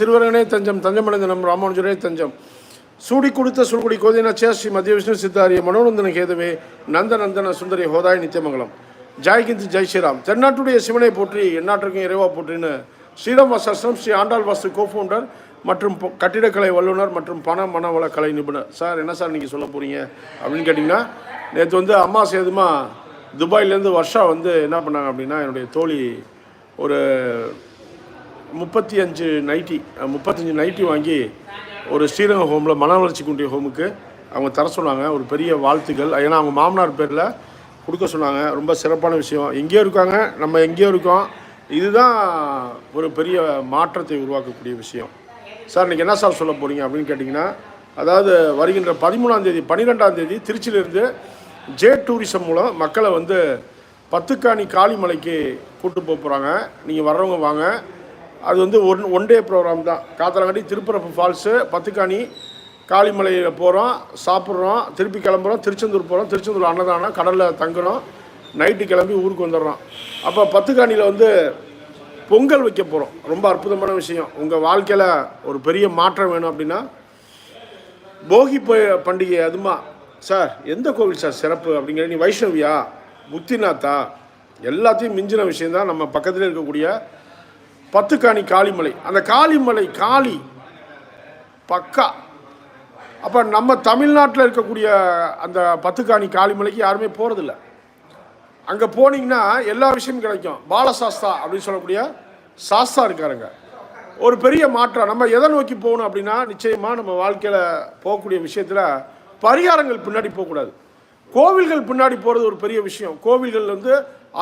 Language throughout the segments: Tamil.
திருவரங்கனே தஞ்சம் தஞ்சமடைந்த நம் ராமானுஜரே தஞ்சம். சூடி கொடுத்த சுருகுடி கோதினாச்சியா ஸ்ரீ மத்திய விஷ்ணு சித்தாரிய மனோநந்தன கேதுவே நந்த நந்தன சுந்தரி ஹோதாய் நித்தியமங்கலம் ஜாய்கிந்த் ஜெய் ஸ்ரீராம். தென்னாட்டுடைய சிவனை போற்றி எந்நாட்டிற்கும் இறைவா போற்றின்னு ஸ்ரீராம் வாசாஸ்திரம் ஸ்ரீ ஆண்டாள் வாஸ்து கோஃபவுண்டர் மற்றும் கட்டிடக்கலை வல்லுநர் மற்றும் பண மனவள கலை நிபுணர். சார் என்ன சார் நீங்கள் சொல்ல போகிறீங்க அப்படின்னு கேட்டிங்கன்னா நேற்று வந்து அம்மா சேதுமா துபாயிலேருந்து வர்ஷா வந்து என்ன பண்ணாங்க அப்படின்னா என்னுடைய தோழி ஒரு முப்பத்தி அஞ்சு நைட்டி முப்பத்தஞ்சு நைட்டி வாங்கி ஒரு ஸ்ரீரங்கம் ஹோமில் மன வளர்ச்சி குண்டிய ஹோமுக்கு அவங்க தர சொன்னாங்க. ஒரு பெரிய வாழ்த்துக்கள். ஏன்னா அவங்க மாமனார் பேரில் கொடுக்க சொன்னாங்க. ரொம்ப சிறப்பான விஷயம். எங்கேயோ இருக்காங்க. நம்ம எங்கேயோ இருக்கோம். இதுதான் ஒரு பெரிய மாற்றத்தை உருவாக்கக்கூடிய விஷயம். சார் இன்றைக்கி என்ன சார் சொல்ல போகிறீங்க அப்படின்னு கேட்டிங்கன்னா அதாவது வருகின்ற பதிமூணாம் தேதி பன்னிரெண்டாம் தேதி திருச்சியிலிருந்து ஜே டூரிசம் மூலம் மக்களை வந்து பத்துக்காணி காளிமலைக்கு கூட்டு போக போகிறாங்க நீங்கள் வர்றவங்க வாங்க. அது வந்து ஒன் ஒன் டே ப்ரோக்ராம் தான். காத்தலங்காட்டி திருப்பரப்பு ஃபால்ஸு பத்துக்காணி காளிமலையில் போகிறோம் சாப்பிட்றோம் திருப்பி கிளம்புறோம் திருச்செந்தூர் போகிறோம் திருச்செந்தூர் அன்னதானம் கடலில் தங்குறோம் நைட்டு கிளம்பி ஊருக்கு வந்துடுறோம். அப்போ பத்துக்காணியில் வந்து பொங்கல் வைக்க போகிறோம் ரொம்ப அற்புதமான விஷயம். உங்கள் வாழ்க்கையில் ஒரு பெரிய மாற்றம் வேணும் அப்படின்னா போகி போய் பண்டிகை அதுமா சார் எந்த கோவில் சார் சிறப்பு அப்படிங்கிற நீ வைஷ்ணவியா புத்திநாத்தா எல்லாத்தையும் மிஞ்சின விஷயந்தான் நம்ம பக்கத்தில் இருக்கக்கூடிய பத்துக்காணி காளிமலை. அந்த காளிமலை காளி பக்கா. அப்போ நம்ம தமிழ்நாட்டில் இருக்கக்கூடிய அந்த பத்துக்காணி காளிமலைக்கு யாருமே போகிறதில்ல அங்கே போனீங்கன்னா எல்லா விஷயமும் கிடைக்கும். பாலசாஸ்தா அப்படின்னு சொல்லக்கூடிய சாஸ்தா இருக்காருங்க. ஒரு பெரிய மாற்றம் நம்ம எதை நோக்கி போகணும் அப்படின்னா நிச்சயமாக நம்ம வாழ்க்கையில் போகக்கூடிய விஷயத்தில் பரிகாரங்கள் பின்னாடி போகக்கூடாது. கோவில்கள் பின்னாடி போகிறது ஒரு பெரிய விஷயம். கோவில்கள் வந்து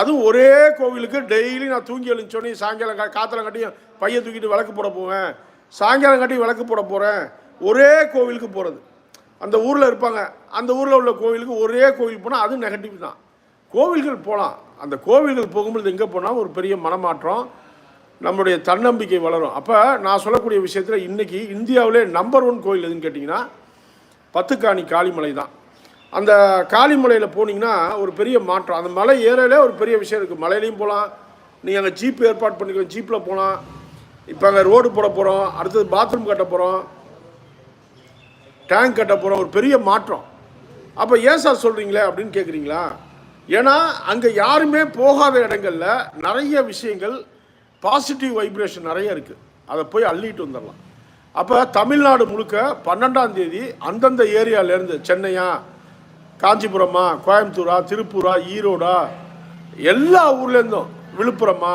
அதுவும் ஒரே கோவிலுக்கு டெய்லி நான் தூங்கி எழுந்தோடனே சாயங்காலம் கா கட்டியும் பையன் தூக்கிட்டு விளக்கு போட போவேன். சாயங்காலம் கட்டி விளக்கு போட போகிறேன் ஒரே கோவிலுக்கு போகிறது அந்த ஊரில் இருப்பாங்க. அந்த ஊரில் உள்ள கோவிலுக்கு ஒரே கோவில் போனால் அது நெகட்டிவ் தான். கோவில்கள் போகலாம் அந்த கோவில்கள் போகும்பொழுது எங்கே போனால் ஒரு பெரிய மனமாற்றம் நம்முடைய தன்னம்பிக்கை வளரும். அப்போ நான் சொல்லக்கூடிய விஷயத்தில் இன்றைக்கி இந்தியாவிலே நம்பர் ஒன் கோயில் எதுன்னு கேட்டிங்கன்னா பத்துக்காணி காளிமலை தான். அந்த காளிமலையில் போனீங்கன்னா ஒரு பெரிய மாற்றம். அந்த மலை ஏறையிலே ஒரு பெரிய விஷயம் இருக்குது மலையிலையும் போகலாம் நீங்கள் அங்கே ஜீப் ஏற்பாடு பண்ணிக்கலாம். ஜீப்பில் போகலாம் இப்போ அங்கே ரோடு போட போகிறோம் அடுத்தது பாத்ரூம் கட்ட போகிறோம் டேங்க் கட்ட போகிறோம் ஒரு பெரிய மாற்றம். அப்போ ஏன் சார் சொல்கிறீங்களே அப்படின்னு கேட்குறீங்களா ஏன்னா அங்கே யாருமே போகாத இடங்களில் நிறைய விஷயங்கள் பாசிட்டிவ் வைப்ரேஷன் நிறைய இருக்குது அதை போய் அள்ளிட்டு வந்துடலாம். அப்போ தமிழ்நாடு முழுக்க பன்னெண்டாம் தேதி அந்தந்த ஏரியாவிலேருந்து சென்னையாக காஞ்சிபுரமா கோயம்புத்தூரா திருப்பூரா ஈரோடா எல்லா ஊர்லேருந்தும் விழுப்புரமா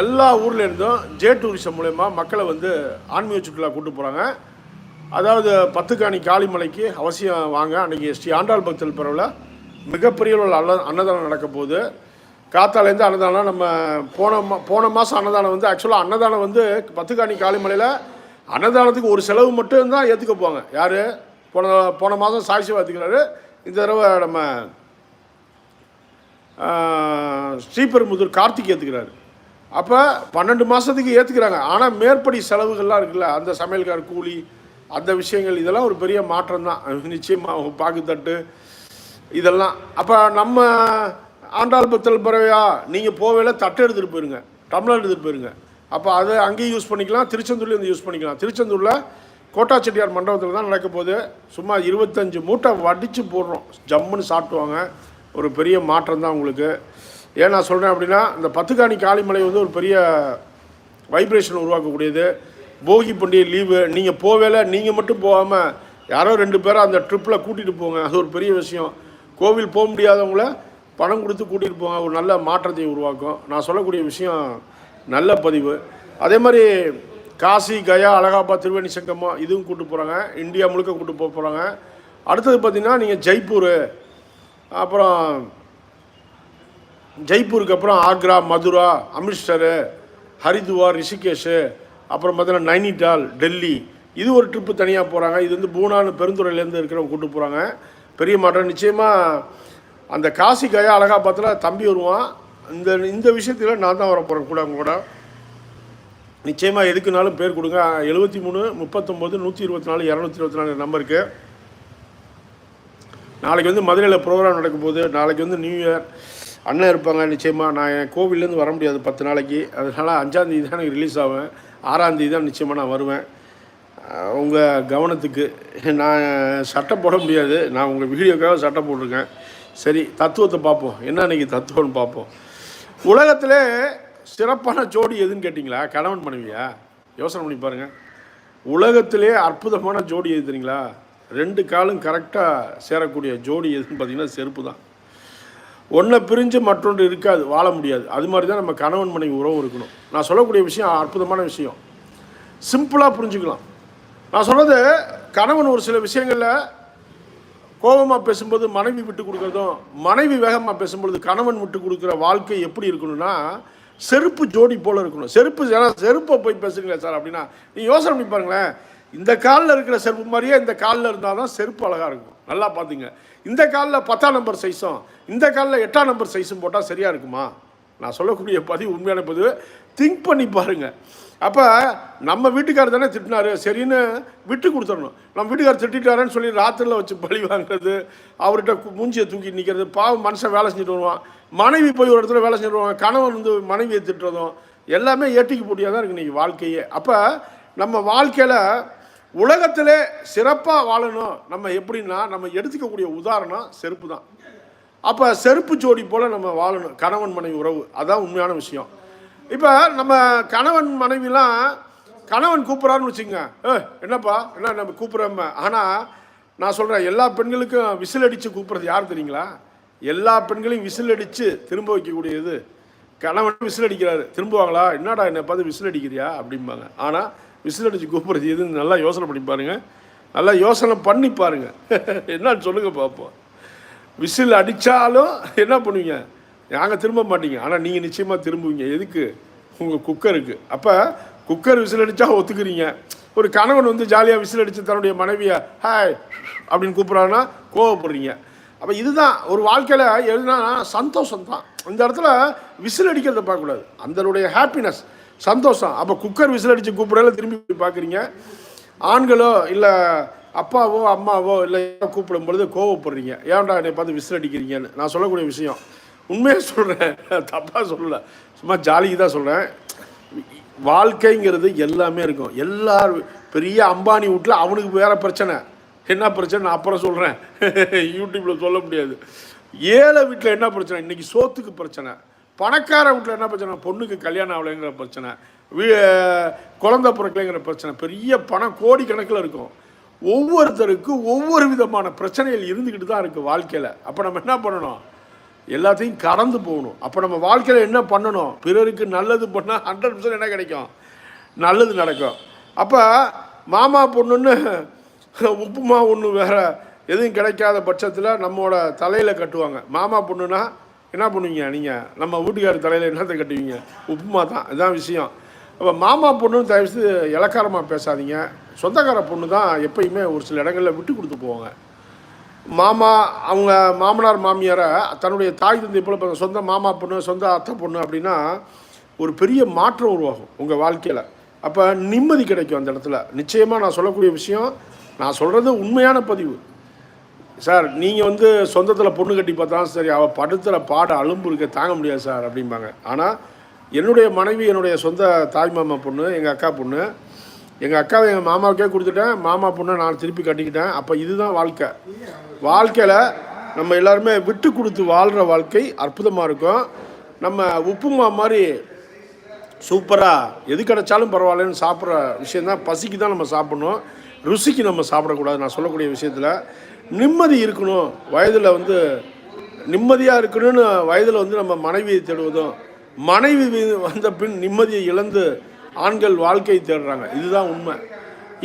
எல்லா ஊர்லேருந்தும் ஜே டூரிசம் மூலயமா மக்களை வந்து ஆன்மீக சுற்றுலா கூட்டு போகிறாங்க அதாவது பத்துக்காணி காளிமலைக்கு அவசியம் வாங்க. அன்றைக்கி ஸ்ரீ ஆண்டாள் பக்தல் பிறவில் மிகப்பெரிய ஒரு அல்ல அன்னதானம் நடக்க போகுது. காத்தாலேருந்து அன்னதானம் நம்ம போன மா போன மாதம் அன்னதானம் வந்து ஆக்சுவலாக அன்னதானம் வந்து பத்துக்காணி காளிமலையில் அன்னதானத்துக்கு ஒரு செலவு மட்டும்தான் ஏற்றுக்க போவாங்க. யார்? போன போன மாதம் சாட்சி ஏற்றுக்கிறாரு இந்த தடவை நம்ம ஸ்ரீபெரும்புதூர் கார்த்திக் ஏற்றுக்கிறாரு அப்போ பன்னெண்டு மாதத்துக்கு ஏற்றுக்கிறாங்க ஆனால் மேற்படி செலவுகள்லாம் இருக்குல்ல அந்த சமையல்கார் கூலி அந்த விஷயங்கள் இதெல்லாம் ஒரு பெரிய மாற்றம் தான். நிச்சயமாக பாக்குத்தட்டு இதெல்லாம். அப்போ நம்ம ஆண்டாள் பத்தல் பறவையா நீங்கள் போவேல தட்டை எடுத்துகிட்டு போயிருங்க. டம்ளர் எடுத்துகிட்டு போயிருங்க. அப்போ அதை அங்கேயும் யூஸ் பண்ணிக்கலாம் திருச்செந்தூர்லேயும் வந்து யூஸ் பண்ணிக்கலாம். திருச்செந்தூரில் கோட்டா செட்டியார் மண்டபத்தில் தான் நடக்க போகுது. சும்மா இருபத்தஞ்சு மூட்டை வடித்து போடுறோம். ஜம்முன்னு சாப்பிட்டுவாங்க. ஒரு பெரிய மாற்றம் தான் உங்களுக்கு. ஏன் நான் சொல்கிறேன் அப்படின்னா இந்த பத்துக்காணி காளிமலை வந்து ஒரு பெரிய வைப்ரேஷன் உருவாக்கக்கூடியது. போகி பண்டிகை லீவு நீங்கள் போவேல நீங்கள் மட்டும் போகாமல் யாரோ ரெண்டு பேரை அந்த ட்ரிப்பில் கூட்டிகிட்டு போங்க. அது ஒரு பெரிய விஷயம். கோவில் போக முடியாதவங்கள பணம் கொடுத்து கூட்டிகிட்டு போங்க. ஒரு நல்ல மாற்றத்தை உருவாக்கும். நான் சொல்லக்கூடிய விஷயம் நல்ல பதிவு. அதே மாதிரி காசி கயா அலகாபாத் திருவேணி சங்கமம் இதுவும் கூட்டு போகிறாங்க இந்தியா முழுக்க கூட்டு போக போகிறாங்க அடுத்தது பார்த்திங்கன்னா நீங்கள் ஜெய்ப்பூர் அப்புறம் ஜெய்ப்பூருக்கு அப்புறம் ஆக்ரா மதுரா அமிர்த்சரு ஹரித்வார் ரிஷிகேஷு அப்புறம் பார்த்தீங்கன்னா நைனிடால் டெல்லி. இது ஒரு ட்ரிப்பு தனியாக போகிறாங்க இது வந்து பூனான்னு பெருந்துறையிலேருந்து இருக்கிறவங்க கூட்டு போகிறாங்க பெரிய மாற்றம். நிச்சயமாக அந்த காசி கயா அழகாபாத்தில் தம்பி வருவான். இந்த இந்த விஷயத்தில் நான் தான் வர போகிறேன் கூட அவங்க கூட. நிச்சயமாக எதுக்குனாலும் பேர் கொடுங்க. எழுபத்தி மூணு முப்பத்தொம்போது நூற்றி இருபத்தி நாலு இரநூத்தி இருபத்தி நாலு நம்பருக்கு. நாளைக்கு வந்து மதுரையில் ப்ரோக்ராம் நடக்கும் போது நாளைக்கு வந்து நியூ இயர் அண்ணன் இருப்பாங்க நிச்சயமாக நான் என் கோவில்லேருந்து வர முடியாது பத்து நாளைக்கு. அதனால் அஞ்சாந்தேதி தான் எனக்கு ரிலீஸ் ஆவேன். ஆறாந்தேதி தான் நிச்சயமாக நான் வருவேன். உங்கள் கவனத்துக்கு. நான் சட்டை போட முடியாது. நான் உங்கள் வீடியோக்காக சட்டை போட்டிருக்கேன். சரி தத்துவத்தை பார்ப்போம். என்ன அன்றைக்கி தத்துவம்னு பார்ப்போம். உலகத்தில் சிறப்பான ஜோடி எதுன்னு கேட்டிங்களா? கணவன் மனைவியா? யோசனை பண்ணி பாருங்கள் உலகத்திலே அற்புதமான ஜோடி எது தெரியுங்களா? ரெண்டு காலும் கரெக்டாக சேரக்கூடிய ஜோடி எதுன்னு பார்த்தீங்கன்னா செருப்பு தான். ஒன்றை பிரிஞ்சு மற்றொன்று இருக்காது வாழ முடியாது. அது மாதிரி தான் நம்ம கணவன் மனைவி உறவு இருக்கணும். நான் சொல்லக்கூடிய விஷயம் அற்புதமான விஷயம். சிம்பிளாக புரிஞ்சுக்கலாம். நான் சொன்னது கணவன் ஒரு சில விஷயங்களில் கோபமாக பேசும்போது மனைவி விட்டு கொடுக்குறதும் மனைவி வேகமாக பேசும்பொழுது கணவன் விட்டு கொடுக்குற வாழ்க்கை எப்படி இருக்கணும்னா செருப்பு ஜோடி போல் இருக்கணும். செருப்பு ஏன்னா செருப்பை போய் பேசுங்களேன் சார் அப்படின்னா நீ யோசனை பண்ணி பாருங்களேன். இந்த காலில் இருக்கிற செருப்பு மாதிரியே இந்த காலில் இருந்தால் தான் செருப்பு அழகாக இருக்கும். நல்லா பார்த்துங்க இந்த காலில் பத்தாம் நம்பர் சைஸும் இந்த காலில் எட்டாம் நம்பர் சைஸும் போட்டால் சரியாக இருக்குமா? நான் சொல்லக்கூடிய பதிவு உண்மையான பதிவு. திங்க் பண்ணி பாருங்கள் அப்போ நம்ம வீட்டுக்காரர் தானே திட்டினாரு. சரின்னு விட்டு கொடுத்துடணும். நம்ம வீட்டுக்காரர் திட்டாருன்னு சொல்லி ராத்திரியில் வச்சு பழி வாங்குறது அவர்கிட்ட மூஞ்சியை தூக்கி நிற்கிறது பாவம் மனுஷன் வேலை செஞ்சுட்டு வருவான். மனைவி போய் ஒரு இடத்துல வேலை செஞ்சுட்டு கணவன் வந்து மனைவியை திட்டுறதும் எல்லாமே ஏட்டிக்கு போட்டியாக தான் இருக்குது இன்றைக்கி வாழ்க்கையே. அப்போ நம்ம வாழ்க்கையில் உலகத்திலே சிறப்பாக வாழணும் நம்ம எப்படின்னா நம்ம எடுத்துக்கக்கூடிய உதாரணம் செருப்பு தான். அப்போ செருப்பு ஜோடி போல் நம்ம வாழணும் கணவன் மனைவி உறவு. அதான் உண்மையான விஷயம். இப்போ நம்ம கணவன் மனைவிலாம் கணவன் கூப்பிட்றான்னு வச்சுங்க ஏ என்னப்பா? என்ன நம்ம கூப்பிட்றம்ம? ஆனால் நான் சொல்கிறேன் எல்லா பெண்களுக்கும் விசில் அடித்து கூப்பிட்றது யார் தெரியுங்களா? எல்லா பெண்களையும் விசில் அடித்து திரும்ப வைக்கக்கூடியது. கணவன் விசில் அடிக்கிறாரு திரும்புவாங்களா? என்னடா என்னை பார்த்து விசில் அடிக்கிறியா அப்படிம்பாங்க. ஆனால் விசில் அடித்து கூப்பிட்றது எதுன்னு நல்லா யோசனை பண்ணி பாருங்க. நல்லா யோசனை பண்ணி பாருங்கள் என்னன்னு சொல்லுங்கள் பார்ப்போம் விசில் அடித்தாலும் என்ன பண்ணுவீங்க? நாங்கள் திரும்ப மாட்டீங்க. ஆனால் நீங்கள் நிச்சயமாக திரும்புவீங்க. எதுக்கு? உங்கள் குக்கருக்கு அப்போ குக்கர் விசில் அடித்தா ஒத்துக்கிறீங்க. ஒரு கணவன் வந்து ஜாலியாக விசில் அடித்து தன்னுடைய மனைவியை ஹாய் அப்படின்னு கூப்பிட்றாங்கன்னா கோவப்படுறீங்க. அப்போ இதுதான் ஒரு வாழ்க்கையில் எதுனா சந்தோஷம் தான். இந்த இடத்துல விசில் அடிக்கிறத பார்க்கக்கூடாது. அந்தனுடைய ஹாப்பினஸ் சந்தோஷம். அப்போ குக்கர் விசில் அடித்து கூப்பிடல திரும்பி பார்க்குறீங்க. ஆண்களோ இல்லை அப்பாவோ அம்மாவோ இல்லை கூப்பிடும் பொழுது கோவப்படுறீங்க. ஏன்டா என்னை பார்த்து விசில் அடிக்கிறீங்கன்னு? நான் சொல்லக்கூடிய விஷயம். உண்மையாக சொல்கிறேன் தப்பாக சொல்லலை. சும்மா ஜாலிக்கு தான் சொல்கிறேன் வாழ்க்கைங்கிறது எல்லாமே இருக்கும். எல்லார் பெரிய அம்பானி வீட்டில் அவனுக்கு வேறு பிரச்சனை. என்ன பிரச்சனை? நான் அப்புறம் சொல்கிறேன் யூடியூப்பில் சொல்ல முடியாது. ஏழை வீட்டில் என்ன பிரச்சனை? இன்றைக்கி சோத்துக்கு பிரச்சனை. பணக்கார வீட்டில் என்ன பிரச்சனை? பொண்ணுக்கு கல்யாணம் ஆகலைங்கிற பிரச்சனை. வீ குழந்தை பிறக்கலைங்கிற பிரச்சனை. பெரிய பணம் கோடிக்கணக்கில் இருக்கும். ஒவ்வொருத்தருக்கும் ஒவ்வொரு விதமான பிரச்சனைகள் இருந்துக்கிட்டு தான் இருக்குது வாழ்க்கையில். அப்போ நம்ம என்ன பண்ணணும்? எல்லாத்தையும் கடந்து போகணும். அப்போ நம்ம வாழ்க்கையில் என்ன பண்ணணும்? பிறருக்கு நல்லது பண்ணால் ஹண்ட்ரட் என்ன கிடைக்கும்? நல்லது நடக்கும். அப்போ மாமா பொண்ணுன்னு உப்புமா ஒன்று வேற எதுவும் கிடைக்காத பட்சத்தில் நம்மளோட தலையில் கட்டுவாங்க. மாமா பொண்ணுனா என்ன பண்ணுவீங்க? நீங்கள் நம்ம வீட்டுக்கார தலையில் என்னத்தை கட்டுவீங்க? உப்புமா தான். இதுதான் விஷயம். அப்போ மாமா பொண்ணுன்னு தயவுசு இலக்காரமாக பேசாதீங்க. சொந்தக்கார பொண்ணு தான் எப்பயுமே ஒரு சில இடங்களில் விட்டு கொடுத்து போவாங்க. மாமா அவங்க மாமனார் மாமியாரை தன்னுடைய தாய் தந்தை போல இப்போ சொந்த மாமா பொண்ணு சொந்த அத்தை பொண்ணு அப்படின்னா ஒரு பெரிய மாற்றம் உருவாகும் உங்கள் வாழ்க்கையில். அப்போ நிம்மதி கிடைக்கும் அந்த இடத்துல. நிச்சயமாக நான் சொல்லக்கூடிய விஷயம் நான் சொல்கிறது உண்மையான பதிவு. சார் நீங்கள் வந்து சொந்தத்தில் பொண்ணு கட்டி பார்த்தா சரி அவள் படுத்துகிற பாட அலும்பு இருக்க தாங்க முடியாது சார் அப்படிம்பாங்க. ஆனால் என்னுடைய மனைவி என்னுடைய சொந்த தாய் மாமா பொண்ணு எங்கள் அக்கா பொண்ணு எங்கள் அக்காவை எங்கள் மாமாவுக்கே கொடுத்துட்டேன். மாமா பொண்ணை நான் திருப்பி கட்டிக்கிட்டேன். அப்போ இதுதான் வாழ்க்கை. வாழ்க்கையில் நம்ம எல்லாருமே விட்டு கொடுத்து வாழ்கிற வாழ்க்கை அற்புதமாக இருக்கும். நம்ம உப்புமா மாதிரி சூப்பராக எது கிடைச்சாலும் பரவாயில்லன்னு சாப்பிட்ற விஷயந்தான் பசிக்கு தான் நம்ம சாப்பிட்ணும். ருசிக்கு நம்ம சாப்பிடக்கூடாது. நான் சொல்லக்கூடிய விஷயத்தில் நிம்மதி இருக்கணும். வயதில் வந்து நிம்மதியாக இருக்கணும்னு வயதில் வந்து நம்ம மனைவியை தேடுவதும் மனைவி வந்த பின் நிம்மதியை இழந்து ஆண்கள் வாழ்க்கையை தேடுறாங்க. இதுதான் உண்மை.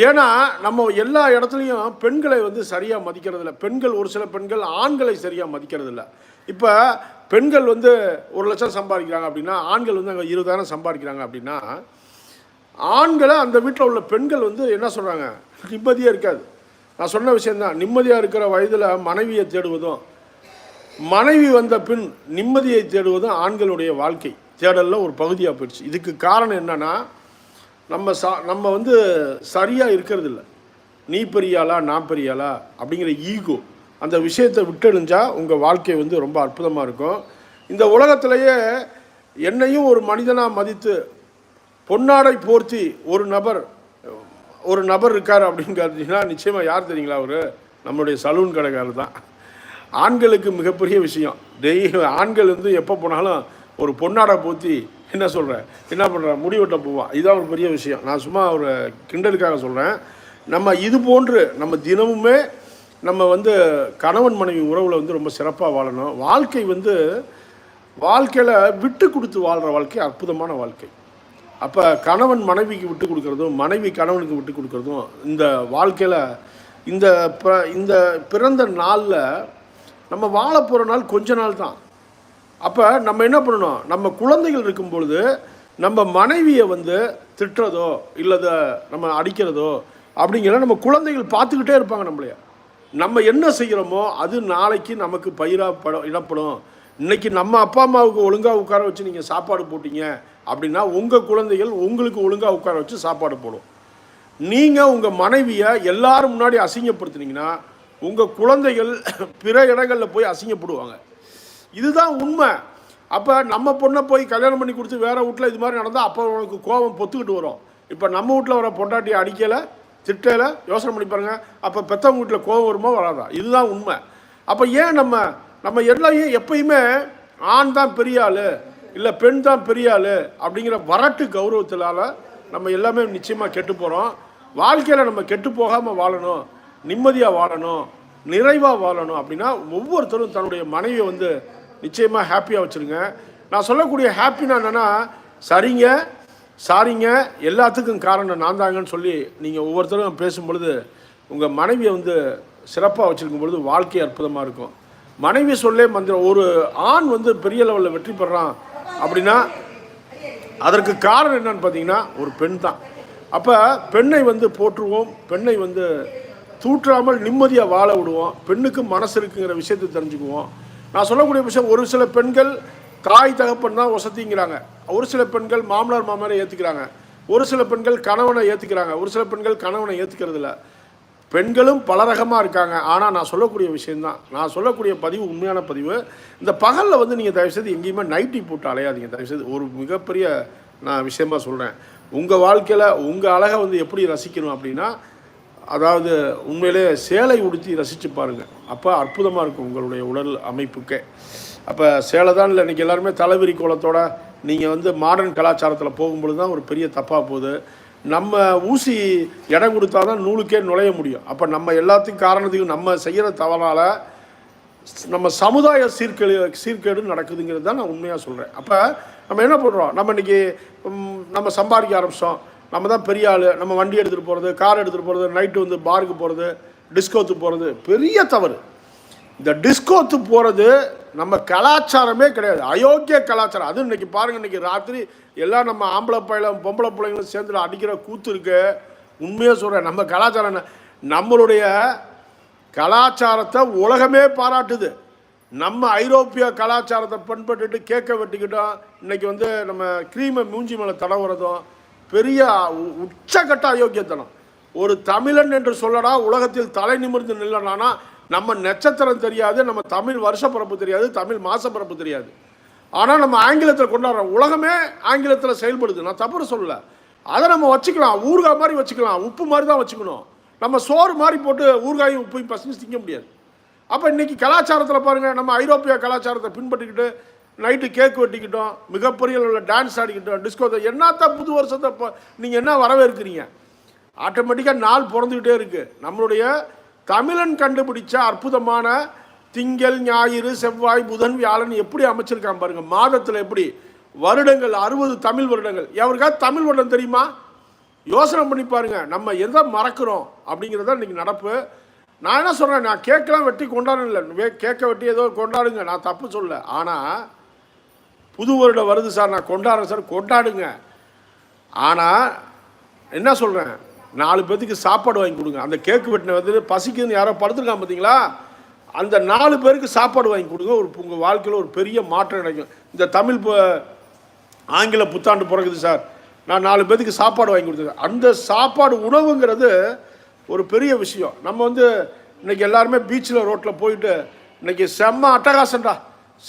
ஏன்னா நம்ம எல்லா இடத்துலையும் பெண்களை வந்து சரியாக மதிக்கிறதில்ல. பெண்கள் ஒரு சில பெண்கள் ஆண்களை சரியாக மதிக்கிறதில்ல. இப்போ பெண்கள் வந்து ஒரு லட்சம் சம்பாதிக்கிறாங்க அப்படின்னா ஆண்கள் வந்து அங்கே இருபதாயிரம் சம்பாதிக்கிறாங்க அப்படின்னா ஆண்களை அந்த வீட்டில் உள்ள பெண்கள் வந்து என்ன சொல்கிறாங்க நிம்மதியாக இருக்காது. நான் சொன்ன விஷயந்தான் நிம்மதியாக இருக்கிற வயதில் மனைவியை தேடுவதும் மனைவி வந்த பின் நிம்மதியை தேடுவதும் ஆண்களுடைய வாழ்க்கை. தேடலில் ஒரு பகுதியாக போயிடுச்சு. இதுக்கு காரணம் என்னன்னா நம்ம சா நம்ம வந்து சரியாக இருக்கிறது இல்லை நீ பெரியாளா நான் பெரியாளா அப்படிங்கிற ஈகோ. அந்த விஷயத்தை விட்டெறிஞ்சா உங்கள் வாழ்க்கை வந்து ரொம்ப அற்புதமாக இருக்கும். இந்த உலகத்திலேயே என்னையும் ஒரு மனிதனாக மதித்து பொன்னாடை போர்த்தி ஒரு நபர் ஒரு நபர் இருக்கார் அப்படின்னு கேட்டீங்கன்னா நிச்சயமாக யார் தெரியுங்களா அவர்? நம்மளுடைய சலூன் கடைக்காரர் தான். ஆண்களுக்கு மிகப்பெரிய விஷயம். டெய்லி ஆண்கள் வந்து எப்போ போனாலும் ஒரு பொன்னாடை போர்த்தி என்ன சொல்கிறேன் என்ன பண்ணுறேன் முடி வெட்ட போவான் இதுதான் ஒரு பெரிய விஷயம். நான் சும்மா ஒரு கிண்டலுக்காக சொல்கிறேன் நம்ம இது போன்று நம்ம தினமுமே நம்ம வந்து கணவன் மனைவி உறவில் வந்து ரொம்ப சிறப்பாக வாழணும். வாழ்க்கை வந்து வாழ்க்கையில் விட்டு கொடுத்து வாழ்கிற வாழ்க்கை அற்புதமான வாழ்க்கை. அப்போ கணவன் மனைவிக்கு விட்டு கொடுக்குறதும் மனைவி கணவனுக்கு விட்டு கொடுக்குறதும் இந்த வாழ்க்கையில் இந்த ப இந்த பிறந்த நாளில் நம்ம வாழ போகிற நாள் கொஞ்ச நாள் தான். அப்போ நம்ம என்ன பண்ணணும்? நம்ம குழந்தைகள் இருக்கும் பொழுது நம்ம மனைவியை வந்து திட்டுறதோ இல்லை நம்ம அடிக்கிறதோ அப்படிங்கிற நம்ம குழந்தைகள் பார்த்துக்கிட்டே இருப்பாங்க நம்மளைய. நம்ம என்ன செய்கிறோமோ அது நாளைக்கு நமக்கு பயிராப்படும் இடப்படும் இன்னைக்கு நம்ம அப்பா அம்மாவுக்கு ஒழுங்காக உட்கார வச்சு நீங்கள் சாப்பாடு போட்டீங்க அப்படின்னா உங்கள் குழந்தைகள் உங்களுக்கு ஒழுங்காக உட்கார வச்சு சாப்பாடு போடும். நீங்கள் உங்கள் மனைவியை எல்லாரும் முன்னாடி அசிங்கப்படுத்துனீங்கன்னா உங்கள் குழந்தைகள் பிற இடங்களில் போய் அசிங்கப்படுவாங்க. இதுதான் உண்மை. அப்போ நம்ம பொண்ணை போய் கல்யாணம் பண்ணி கொடுத்து வேறு வீட்டில் இது மாதிரி நடந்தால் அப்போ உனக்கு கோபம் பொத்துக்கிட்டு வரும். இப்போ நம்ம வீட்டில் வர பொண்டாட்டியை அடிக்கலை திட்டலை யோசனை பண்ணி பாருங்கள் அப்போ பெத்தவங்க வீட்டில் கோபம் வருமோ வராதா? இதுதான் உண்மை. அப்போ ஏன் நம்ம நம்ம எல்லாம் எப்பயுமே ஆண் தான் பெரிய ஆள் இல்லை பெண் தான் பெரிய ஆள் அப்படிங்கிற வரட்டு கௌரவத்தினால நம்ம எல்லாமே நிச்சயமாக கெட்டு போகிறோம் வாழ்க்கையில் நம்ம கெட்டு போகாமல் வாழணும் நிம்மதியாக வாழணும் நிறைவாக வாழணும் அப்படின்னா ஒவ்வொருத்தரும் தன்னுடைய மனைவியை வந்து நிச்சயமாக ஹாப்பியாக வச்சுருங்க. நான் சொல்லக்கூடிய ஹாப்பினா என்னென்னா சரிங்க சாரிங்க எல்லாத்துக்கும் காரணம் நான் தாங்கன்னு சொல்லி நீங்கள் ஒவ்வொருத்தரும் பேசும் பொழுது உங்கள் மனைவியை வந்து சிறப்பாக வச்சுருக்கும் பொழுது வாழ்க்கை அற்புதமாக இருக்கும். மனைவி சொல்லே மந்திரம் ஒரு ஆண் வந்து பெரிய லெவலில் வெற்றி பெறான் அப்படின்னா அதற்கு காரணம் என்னன்னு பார்த்தீங்கன்னா ஒரு பெண் தான். அப்போ பெண்ணை வந்து போற்றுவோம் பெண்ணை வந்து தூற்றாமல் நிம்மதியாக வாழ விடுவோம் பெண்ணுக்கு மனசு இருக்குங்கிற விஷயத்தை தெரிஞ்சுக்குவோம். நான் சொல்லக்கூடிய விஷயம் ஒரு சில பெண்கள் தாய் தகப்பன் தான் வசதிங்கிறாங்க. ஒரு சில பெண்கள் மாமனார் மாமனாரை ஏற்றுக்கிறாங்க ஒரு சில பெண்கள் கணவனை ஏற்றுக்கிறாங்க ஒரு சில பெண்கள் கணவனை ஏற்றுக்கிறது இல்லை பெண்களும் பல ரகமாக இருக்காங்க. ஆனால் நான் சொல்லக்கூடிய விஷயந்தான் நான் சொல்லக்கூடிய பதிவு உண்மையான பதிவு இந்த பகலில் வந்து நீங்கள் தயவுசெய்து எங்கேயுமே நைட்டி போட்டு அலையாதீங்க. தயவுசெய்து ஒரு மிகப்பெரிய நான் விஷயமா சொல்கிறேன் உங்கள் வாழ்க்கையில் உங்கள் அழகை வந்து எப்படி ரசிக்கணும் அப்படின்னா அதாவது உண்மையிலே சேலை உடுத்தி ரசித்து பாருங்கள் அப்போ அற்புதமாக இருக்கும் உங்களுடைய உடல் அமைப்புக்கே. அப்போ சேலை தான் இல்லை இன்றைக்கி எல்லாருமே தலைவிரி கோலத்தோட நீங்கள் வந்து மாடர்ன் கலாச்சாரத்தில் போகும்பொழுது தான் ஒரு பெரிய தப்பாக போகுது. நம்ம ஊசி இடம் கொடுத்தா தான் நூலுக்கே நுழைய முடியும். அப்போ நம்ம எல்லாத்துக்கும் காரணத்துக்கு நம்ம செய்கிற தவறால் நம்ம சமுதாய சீர்கேடு சீர்கேடு நடக்குதுங்கிறது தான் நான் உண்மையாக சொல்கிறேன் அப்போ நம்ம என்ன பண்ணுறோம் நம்ம இன்னைக்கு நம்ம சம்பாதிக்க ஆரம்பிச்சோம். நம்ம தான் பெரிய ஆள். நம்ம வண்டி எடுத்துகிட்டு போகிறது கார் எடுத்துகிட்டு போகிறது நைட்டு வந்து பாருக்கு போகிறது டிஸ்கோத்து போகிறது பெரிய தவறு. இந்த டிஸ்கோத்து போகிறது நம்ம கலாச்சாரமே கிடையாது. அயோக்கிய கலாச்சாரம். அதுவும் இன்றைக்கி பாருங்கள் இன்னைக்கு ராத்திரி எல்லாம் நம்ம ஆம்பளை பையில பொம்பளை பிள்ளைங்களும் சேர்ந்து அடிக்கிற கூத்து இருக்கு. உண்மையாக சொல்கிறேன் நம்ம கலாச்சாரம் என்ன? நம்மளுடைய கலாச்சாரத்தை உலகமே பாராட்டுது. நம்ம ஐரோப்பிய கலாச்சாரத்தை பண்பட்டுட்டு கேட்க வெட்டிக்கிட்டோம். இன்றைக்கி வந்து நம்ம க்ரீமை மூஞ்சி மேலே தடவுறதும் பெரிய உச்சக்கட்ட அயோக்கியத்தனம். ஒரு தமிழன் என்று சொல்லடா உலகத்தில் தலை நிமிர்ந்து நில்லனானா நம்ம நட்சத்திரம் தெரியாது நம்ம தமிழ் வருஷப்பரப்பு தெரியாது தமிழ் மாசப்பரப்பு தெரியாது. ஆனால் நம்ம ஆங்கிலத்தில் கொண்டாடுறோம் உலகமே ஆங்கிலத்தில் செயல்படுது. நான் தப்பு சொல்லலை. அதை நம்ம வச்சுக்கலாம். ஊறுகாய் மாதிரி வச்சுக்கலாம். உப்பு மாதிரி தான் வச்சுக்கணும். நம்ம சோறு மாதிரி போட்டு ஊறுகாயும் உப்பையும் பசங்க திங்க முடியாது. அப்போ இன்றைக்கி கலாச்சாரத்தில் பாருங்கள் நம்ம ஐரோப்பிய கலாச்சாரத்தை பின்பற்றிக்கிட்டு நைட்டு கேக் வெட்டிக்கிட்டோம் மிகப்பெரிய உள்ள டான்ஸ் ஆடிக்கிட்டோம் டிஸ்கோ என்னத்தான் புது வருஷத்தை இப்போ நீங்கள் என்ன வரவேற்கிறீங்க? ஆட்டோமேட்டிக்காக நாள் பிறந்துக்கிட்டே இருக்குது நம்மளுடைய தமிழன் கண்டுபிடிச்ச அற்புதமான திங்கள் ஞாயிறு செவ்வாய் புதன் வியாழன் எப்படி அமைச்சிருக்கான் பாருங்க. மாதத்தில் எப்படி? வருடங்கள் அறுபது தமிழ் வருடங்கள். எவருக்காவது தமிழ் வருடம் தெரியுமா? யோசனை பண்ணி பாருங்க. நம்ம எதை மறக்கிறோம் அப்படிங்கிறத இன்னைக்கு நடப்பு. நான் என்ன சொல்கிறேன் நான் கேட்கலாம் வெட்டி கொண்டாடணும் இல்லை வெட்டி ஏதோ கொண்டாடுங்க. நான் தப்பு சொல்ல ஆனால் புது வருடம் வருது சார். நான் கொண்டாடுறேன் சார். கொண்டாடுங்க. ஆனால் என்ன சொல்கிறேன் நாலு பேர்த்துக்கு சாப்பாடு வாங்கி கொடுங்க. அந்த கேக்கு வெட்டின வந்து பசிக்குதுன்னு யாரோ படுத்துருக்கான் பார்த்தீங்களா அந்த நாலு பேருக்கு சாப்பாடு வாங்கி கொடுங்க. ஒரு உங்கள் வாழ்க்கையில் ஒரு பெரிய மாற்றம் கிடைக்கும். இந்த தமிழ் ஆங்கில புத்தாண்டு பிறகுது சார். நான் நாலு பேருக்கு சாப்பாடு வாங்கி கொடுத்துருக்கேன். அந்த சாப்பாடு உணவுங்கிறது ஒரு பெரிய விஷயம். நம்ம வந்து இன்னைக்கு எல்லாருமே பீச்சில் ரோட்டில் போயிட்டு இன்னைக்கு செம்ம அட்டகாசன்டா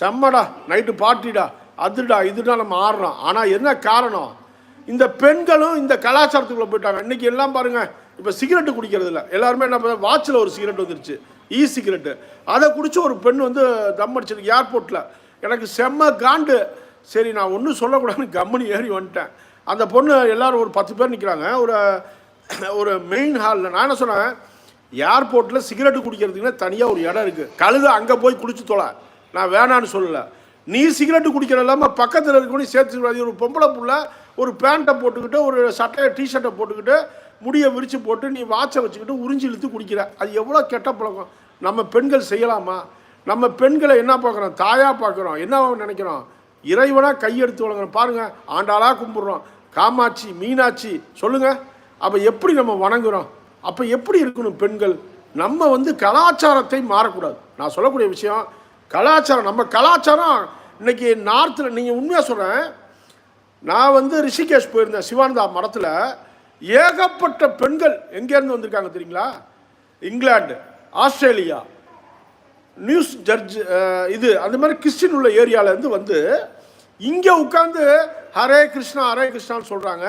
செம்மடா. நைட்டு பார்ட்டிடா அதுடா இதுடா நம்ம ஆடுறோம். ஆனால் என்ன காரணம்? இந்த பெண்களும் இந்த கலாச்சாரத்துக்குள்ளே போயிட்டாங்க. இன்னைக்கு எல்லாம் பாருங்க. இப்போ சிகரெட்டு குடிக்கிறது இல்லை எல்லாருமே என்ன வாட்சில் ஒரு சிகரெட் வந்துருச்சு. இ சிகரெட்டு அதை குடித்து ஒரு பெண் வந்து தம் அடிச்சிருக்கு ஏர்போர்ட்டில் எனக்கு செம்ம காண்டு. சரி நான் ஒன்றும் சொல்லக்கூடாதுன்னு கம்மனி ஏறி வந்துட்டேன். அந்த பொண்ணு எல்லோரும் ஒரு பத்து பேர் நிற்கிறாங்க ஒரு ஒரு மெயின் ஹாலில் நான் என்ன சொன்னேன்? ஏர்போர்ட்டில் சிகரெட்டு குடிக்கிறதுக்குன்னா தனியாக ஒரு இடம் இருக்குது கழுத அங்கே போய் குடிச்சு தொலை. நான் வேணான்னு சொல்லலை. நீ சிகரெட்டு குடிக்கிற இல்லாமல் பக்கத்தில் இருக்கணும் சேர்த்து ஒரு பொம்பளை புள்ள ஒரு பேண்ட்டை போட்டுக்கிட்டு ஒரு சட்டையை டிஷர்ட்டை போட்டுக்கிட்டு முடியை விரித்து போட்டு நீ வாட்சை வச்சுக்கிட்டு உறிஞ்சி இழுத்து குடிக்கிற. அது எவ்வளோ கெட்ட பழக்கம். நம்ம பெண்கள் செய்யலாமா? நம்ம பெண்களை என்ன பார்க்குறோம்? தாயாக பார்க்குறோம். என்ன நினைக்கிறோம்? இறைவனாக கையெடுத்து வழங்குறோம் பாருங்கள் ஆண்டாளாக கும்பிட்றோம். காமாட்சி மீனாட்சி சொல்லுங்கள் அப்போ எப்படி நம்ம வணங்குகிறோம் அப்போ எப்படி இருக்கணும் பெண்கள்? நம்ம வந்து கலாச்சாரத்தை மாறக்கூடாது. நான் சொல்லக்கூடிய விஷயம் கலாச்சாரம் நம்ம கலாச்சாரம் இன்னைக்கு நார்த்தில் நீங்கள் உண்மையாக சொல்கிறேன் நான் வந்து ரிஷிகேஷ் போயிருந்தேன் சிவானந்தா மடத்தில். ஏகப்பட்ட பெண்கள் எங்கேருந்து வந்திருக்காங்க தெரியுங்களா? இங்கிலாந்து ஆஸ்திரேலியா நியூஸ் ஜட்ஜ் இது அந்த மாதிரி கிறிஸ்டின் உள்ள ஏரியாவிலேருந்து வந்து இங்கே உட்காந்து ஹரே கிருஷ்ணா ஹரே கிருஷ்ணான்னு சொல்கிறாங்க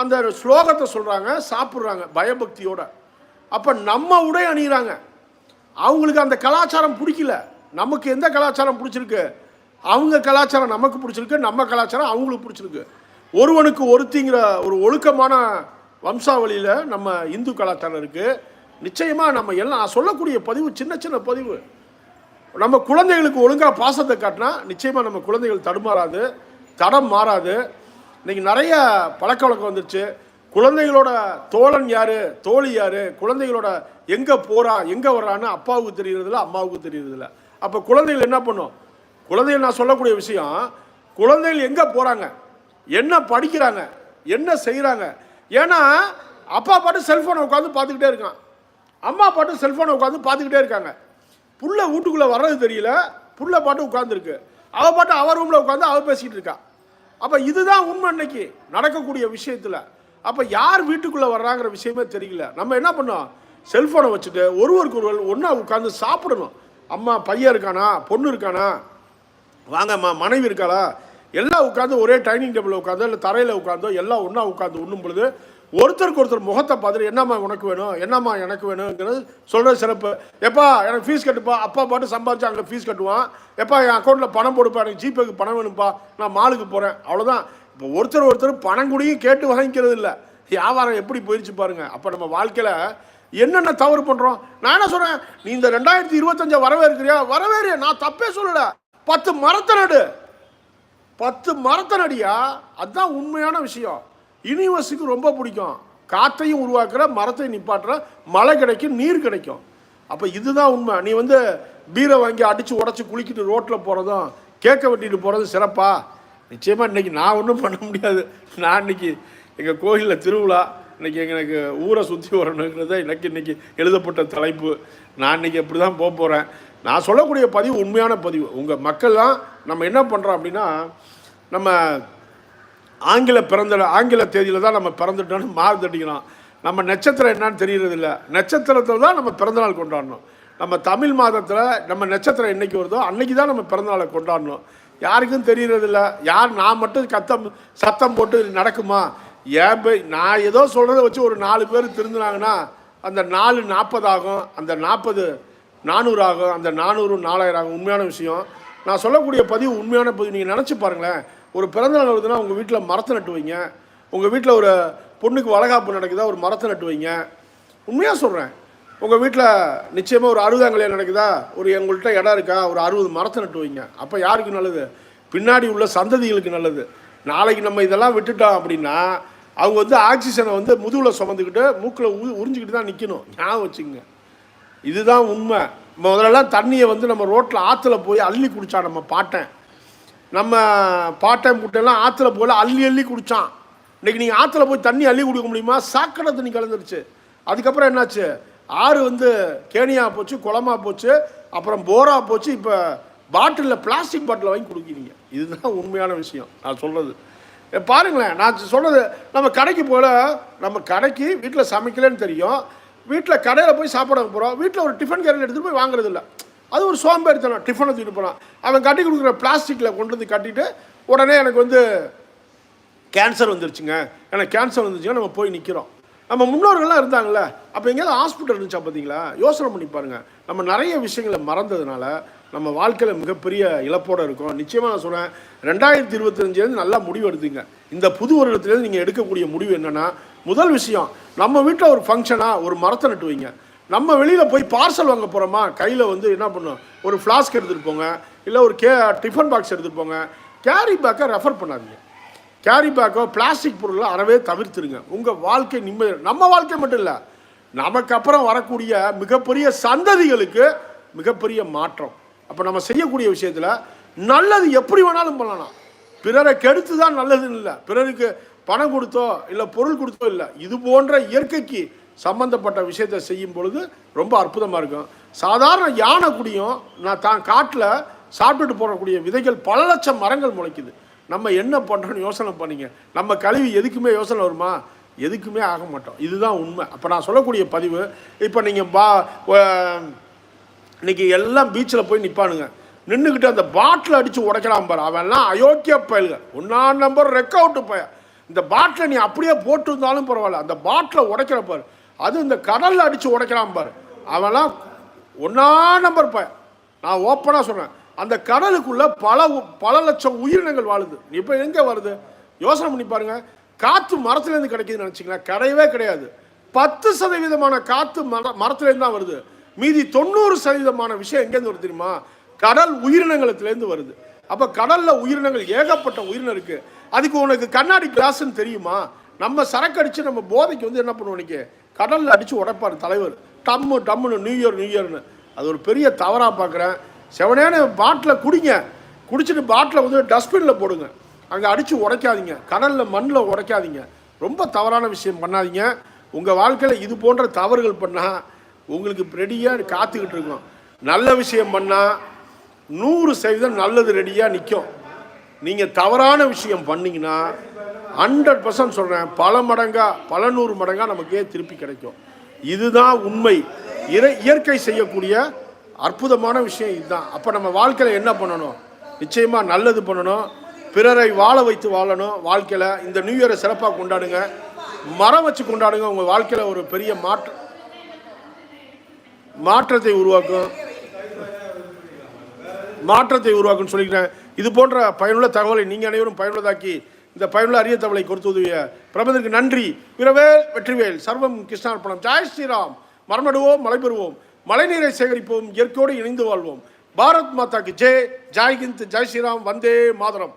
அந்த ஸ்லோகத்தை சொல்கிறாங்க சாப்பிட்றாங்க பயபக்தியோட. அப்போ நம்ம உடை அணிகிறாங்க அவங்களுக்கு அந்த கலாச்சாரம் பிடிக்கல. நமக்கு எந்த கலாச்சாரம் பிடிச்சிருக்கு? அவங்க கலாச்சாரம் நமக்கு பிடிச்சிருக்கு நம்ம கலாச்சாரம் அவங்களுக்கு பிடிச்சிருக்கு. ஒருவனுக்கு ஒருத்திங்கிற ஒரு ஒழுக்கமான வம்சாவளியில் நம்ம இந்து கலாச்சாரம் இருக்குது நிச்சயமாக நம்ம எல்லாம் நான் சொல்லக்கூடிய பதிவு சின்ன சின்ன பதிவு. நம்ம குழந்தைகளுக்கு ஒழுங்காக பாசத்தை காட்டினா நிச்சயமாக நம்ம குழந்தைகள் தடுமாறாது தடம் மாறாது. இன்றைக்கி நிறைய பழக்க வழக்கம் வந்துருச்சு. குழந்தைகளோட தோழன் யார் தோழி யார் குழந்தைகளோட எங்கே போகிறா எங்கே வர்றான்னு அப்பாவுக்கு தெரியறதில்ல அம்மாவுக்கு தெரியறதில்ல. அப்போ குழந்தைகள் என்ன பண்ணும்? குழந்தைகள் நான் சொல்லக்கூடிய விஷயம் குழந்தைகள் எங்கே போகிறாங்க என்ன படிக்கிறாங்க? என்ன செய்கிறாங்க ஏன்னா அப்பா பாட்டு செல்ஃபோனை உட்காந்து பார்த்துக்கிட்டே இருக்கான். அம்மா பாட்டு செல்ஃபோனை உட்காந்து பார்த்துக்கிட்டே இருக்காங்க. புள்ள வீட்டுக்குள்ளே வர்றது தெரியல புள்ள பாட்டு உட்காந்துருக்கு அவ பாட்டு அவ ரூமில் உட்காந்து அவ பேசிக்கிட்டு இருக்கா. அப்போ இதுதான் உண்மை இன்னைக்கு நடக்கக்கூடிய விஷயத்தில். அப்போ யார் வீட்டுக்குள்ளே வர்றாங்கிற விஷயமே தெரியல. நம்ம என்ன பண்ணோம்? செல்ஃபோனை வச்சுட்டு ஒருவருக்கு ஒருவர் ஒன்றா உட்காந்து சாப்பிடணும். அம்மா பையன் இருக்கானா? பொண்ணு இருக்கானா? வாங்கம்மா மனைவி இருக்காளா? எல்லாம் உட்காந்து ஒரே டைனிங் டேபிளில் உட்காந்தோ இல்லை தரையில் உட்காந்தோ எல்லாம் ஒன்றா உட்காந்து உண்ணும் பொழுது ஒருத்தருக்கு ஒருத்தர் முகத்தை பார்த்துட்டு என்னம்மா உனக்கு வேணும்? என்னம்மா எனக்கு வேணுங்கிறது சொல்கிற சிறப்பு. எப்பா எனக்கு ஃபீஸ் கட்டுப்பா. அப்பா பாட்டு சம்பாதிச்சு அங்கே ஃபீஸ் கட்டுவான். எப்பா என் அக்கௌண்ட்டில் பணம் போடுப்பா எனக்கு ஜிபேக்கு பணம் வேணும்ப்பா. நான் மாலுக்கு போகிறேன் அவ்வளோதான் இப்போ ஒருத்தர் ஒருத்தர் பணம் கூடயும் கேட்டு வாங்கிக்கிறது இல்லை. வியாபாரம் எப்படி போயிடுச்சு பாருங்கள் அப்போ நம்ம வாழ்க்கையில் என்னென்ன தவறு பண்ணுறோம் நான் என்ன சொல்கிறேன் நீ இந்த ரெண்டாயிரத்தி இருபத்தஞ்சை வரவேற்கிறியா? வரவேறு நான் தப்பே சொல்லலை. பத்து மரத்தை நடு. பத்து மரத்தை நடியா அதுதான் உண்மையான விஷயம். யூனிவர்ஸுக்கு ரொம்ப பிடிக்கும். காற்றையும் உருவாக்குற மரத்தையும் நிப்பாட்டுற மழை கிடைக்கும் நீர் கிடைக்கும். அப்போ இதுதான் உண்மை. நீ வந்து பீரை வாங்கி அடித்து உடச்சி குளிக்கிட்டு ரோட்டில் போகிறதும் கேட்க வெட்டிட்டு போகிறதும் சிறப்பா? நிச்சயமாக இன்றைக்கி நான் ஒன்றும் பண்ண முடியாது. நான் இன்றைக்கி எங்கள் கோயிலில் திருவிழா இன்றைக்கி எனக்கு ஊரை சுற்றி வரணுங்கிறத எனக்கு இன்றைக்கி எழுதப்பட்ட தலைப்பு. நான் இன்றைக்கி அப்படி தான் போக போகிறேன் நான் சொல்லக்கூடிய பதிவு உண்மையான பதிவு. உங்கள் மக்கள்லாம் நம்ம என்ன பண்ணுறோம் அப்படின்னா நம்ம ஆங்கில பிறந்த ஆங்கில தேதியில் தான் நம்ம பிறந்துட்டோன்னு மாறு தட்டிக்கிறோம். நம்ம நட்சத்திரம் என்னன்னு தெரியறதில்ல. நட்சத்திரத்தில் தான் நம்ம பிறந்தநாள் கொண்டாடணும். நம்ம தமிழ் மாதத்தில் நம்ம நட்சத்திரம் என்றைக்கு வருதோ அன்றைக்கி தான் நம்ம பிறந்தநாளை கொண்டாடணும். யாருக்கும் தெரியறதில்ல. யார் நான் மட்டும் கத்தம் சத்தம் போட்டு நடக்குமா? ஏன் போய் நான் ஏதோ சொல்கிறத வச்சு ஒரு நாலு பேர் திருந்தினாங்கன்னா அந்த நாலு நாற்பது ஆகும். அந்த நாற்பது நானூறு ஆகும் அந்த நானூறு நாலாயிரம் ஆகும் உண்மையான விஷயம். நான் சொல்லக்கூடிய பதிவு உண்மையான பதிவு. நீங்கள் நினச்சி பாருங்களேன். ஒரு பிறந்தநாள் வருதுன்னா உங்கள் வீட்டில் மரத்தை நட்டு வைங்க உங்கள் வீட்டில் ஒரு பொண்ணுக்கு வளகாப்பு நடக்குதா ஒரு மரத்தை நட்டு வைங்க உண்மையாக சொல்கிறேன் உங்கள் வீட்டில் நிச்சயமாக ஒரு அறுபதாம் கல்யாணம் நடக்குதா? ஒரு எங்கள்கிட்ட இடம் இருக்கா? ஒரு அறுபது மரத்தை நட்டு வைங்க அப்போ யாருக்கு நல்லது? பின்னாடி உள்ள சந்ததிகளுக்கு நல்லது. நாளைக்கு நம்ம இதெல்லாம் விட்டுட்டோம் அப்படின்னா அவங்க வந்து ஆக்சிஜனை வந்து முதுகில் சுமந்துக்கிட்டு மூக்கில் உ உறிஞ்சிக்கிட்டு தான் நிற்கணும் ஞாபகம் வச்சுங்க இதுதான் உண்மை. முதல்லலாம் தண்ணியை வந்து நம்ம ரோட்டில் ஆற்றுல போய் அள்ளி குடித்தான் நம்ம பாட்டன். நம்ம பாட்டன் முட்டையெல்லாம் ஆற்றுல போல் அள்ளி அள்ளி குடித்தான் இன்னைக்கு நீங்கள் ஆற்றுல போய் தண்ணி அள்ளி குடிக்க முடியுமா? சாக்கடை தண்ணி கலந்துருச்சு. அதுக்கப்புறம் என்னாச்சு? ஆறு வந்து கேணியா போச்சு குளமா போச்சு அப்புறம் போரா போச்சு. இப்போ பாட்டிலில் பிளாஸ்டிக் பாட்டில் வாங்கி கொடுக்குறீங்க. இதுதான் உண்மையான விஷயம். நான் சொல்கிறது ஏ, பாருங்களேன் நான் சொல்கிறது நம்ம கடைக்கு போல நம்ம கடைக்கு வீட்டில் சமைக்கலன்னு தெரியும். வீட்டில் கடையில் போய் சாப்பிட போகிறோம் வீட்டில் ஒரு டிஃபன் கேரியர் எடுத்துகிட்டு போய் வாங்குறதில்ல. அது ஒரு சோம்பேறித்தனம் டிஃபனை தூக்கிட்டு போனான் அவன் கட்டி கொடுக்குற பிளாஸ்டிக்கில் கொண்டு வந்து கட்டிட்டு உடனே எனக்கு வந்து கேன்சர் வந்துருச்சுங்க. எனக்கு கேன்சர் வந்துருச்சுங்க நம்ம போய் நிற்கிறோம் நம்ம முன்னோர்கள்லாம் இருந்தாங்கல்ல. அப்போ எங்கேயாவது ஹாஸ்பிட்டல் இருந்துச்சா பார்த்தீங்களா? யோசனை பண்ணி பாருங்க. நம்ம நிறைய விஷயங்களை மறந்ததுனால நம்ம வாழ்க்கையில் மிகப்பெரிய இழப்போடு இருக்கும். நிச்சயமாக நான் சொல்கிறேன் ரெண்டாயிரத்தி இருபத்தஞ்சிலேருந்து நல்லா முடிவு எடுத்துங்க. இந்த புது வருடத்துலேருந்து நீங்கள் எடுக்கக்கூடிய முடிவு என்னென்னா முதல் விஷயம் நம்ம வீட்டில் ஒரு ஃபங்க்ஷனாக ஒரு மரத்தை நட்டு வைங்க நம்ம வெளியில் போய் பார்சல் வாங்க போகிறோமா கையில் வந்து என்ன பண்ணும்? ஒரு ஃப்ளாஸ்க் எடுத்துகிட்டு போங்க இல்லை ஒரு கே டிஃபன் பாக்ஸ் எடுத்துகிட்டு போங்க. கேரி பேக்கை ரெஃபர் பண்ணாதீங்க. கேரி பேக்கோ பிளாஸ்டிக் பொருளை அறவே தவிர்த்துருங்க. உங்கள் வாழ்க்கை நிம்மதி நம்ம வாழ்க்கை மட்டும் இல்லை நமக்கு அப்புறம் வரக்கூடிய மிகப்பெரிய சந்ததிகளுக்கு மிகப்பெரிய மாற்றம். அப்போ நம்ம செய்யக்கூடிய விஷயத்தில் நல்லது எப்படி வேணாலும் பண்ணலாம். பிறரை கெடுத்து தான் நல்லதுன்னு இல்லை. பிறருக்கு பணம் கொடுத்தோ இல்லை பொருள் கொடுத்தோ இல்லை. இது போன்ற இயற்கைக்கு சம்பந்தப்பட்ட விஷயத்தை செய்யும் பொழுது ரொம்ப அற்புதமாக இருக்கும். சாதாரண யானை குடியும் நான் தான் காட்டில் சாப்பிட்டுட்டு போடக்கூடிய விதைகள் பல லட்சம் மரங்கள் முளைக்குது. நம்ம என்ன பண்ணுறோன்னு யோசனை பண்ணிங்க. நம்ம கழிவு எதுக்குமே யோசனை வருமா? எதுக்குமே ஆக மாட்டோம். இதுதான் உண்மை. அப்போ நான் சொல்லக்கூடிய பதிவு இப்போ நீங்கள் பா இன்னைக்கு எல்லாம் பீச்சில் போய் நிற்பானுங்க நின்றுக்கிட்டு அந்த பாட்டில் அடித்து உடைக்கிறான் பாரு. அவன்லாம் அயோக்கிய பயலுங்க. ஒன்றாம் நம்பர் ரெக் அவுட்டு பய இந்த பாட்டிலை நீ அப்படியே போட்டு இருந்தாலும் பரவாயில்ல. அந்த பாட்டிலை உடைக்கிற பாரு. அது இந்த கடலில் அடித்து உடைக்கிறான் பாரு. அவன்லாம் ஒன்றா நம்பர் பய நான் ஓப்பனாக சொல்கிறேன் அந்த கடலுக்குள்ளே பல உ- பல லட்சம் உயிரினங்கள் வாழுது. இப்போ எங்கே வருது? யோசனை பண்ணி பாருங்க. காற்று மரத்துலேருந்து கிடைக்குதுன்னு நினச்சிங்களேன் கிடையவே கிடையாது. பத்து சதவீதமான காற்று மர மரத்துலேருந்து தான் வருது. மீதி தொண்ணூறு சதவீதமான விஷயம் எங்கேருந்து வருது தெரியுமா? கடல் உயிரினங்களத்துலேருந்து வருது. அப்போ கடலில் உயிரினங்கள் ஏகப்பட்ட உயிரினம் இருக்குது அதுக்கு உனக்கு கண்ணாடி கிளாஸ்ன்னு தெரியுமா? நம்ம சரக்கு அடித்து நம்ம போதைக்கு வந்து என்ன பண்ணுவோம் இன்னைக்கு? கடலில் அடித்து உடைப்பார் தலைவர். டம்மு டம்முன்னு நியூ இயர் நியூ இயர்னு. அது ஒரு பெரிய தவறாக பார்க்குறேன் செவனேன்னு பாட்டில் குடிங்க. குடிச்சிட்டு பாட்டில் வந்து டஸ்ட்பினில் போடுங்க. அங்கே அடித்து உடைக்காதீங்க. கடலில் மண்ணில் உடைக்காதீங்க. ரொம்ப தவறான விஷயம் பண்ணாதீங்க. உங்கள் வாழ்க்கையில் இது போன்ற தவறுகள் பண்ணால் உங்களுக்கு ரெடியாக காத்துக்கிட்டு இருக்கோம் நல்ல விஷயம் பண்ணால் நூறு சதவீதம் நல்லது ரெடியாக நிற்கும் நீங்கள் தவறான விஷயம் பண்ணிங்கன்னா ஹண்ட்ரட் பர்சன்ட் சொல்கிறேன் பல மடங்காக பல நூறு மடங்காக நமக்கே திருப்பி கிடைக்கும். இதுதான் உண்மை. இறை இயற்கை செய்யக்கூடிய அற்புதமான விஷயம் இதுதான். அப்போ நம்ம வாழ்க்கையில் என்ன பண்ணணும்? நிச்சயமாக நல்லது பண்ணணும். பிறரை வாழ வைத்து வாழணும் வாழ்க்கையில். இந்த நியூ இயரை சிறப்பாக கொண்டாடுங்க. மரம் வச்சு கொண்டாடுங்க. உங்கள் வாழ்க்கையில் ஒரு பெரிய மாற்றம் மாற்றத்தை உருவாக்கும். மாற்றத்தை உருவாக்கும்னு சொல்லிக்கிறேன் இது போன்ற பயனுள்ள தகவலை நீங்கள் அனைவரும் பயனுள்ளதாக்கி இந்த பயனுள்ள அரிய தகவலை கொடுத்து உதவிய பிரபந்தருக்கு நன்றி. பிறவேல் வெற்றிவேல். சர்வம் கிருஷ்ணார்ப்பணம் ஜாய் ஸ்ரீராம். மரமடுவோம் மழை பெறுவோம் மழைநீரை சேகரிப்போம் இயற்கையோடு இணைந்து வாழ்வோம். பாரத் மாதாக்கு ஜெய். ஜாய் ஹிந்த் ஜெய் ஸ்ரீராம். வந்தே மாதரம்.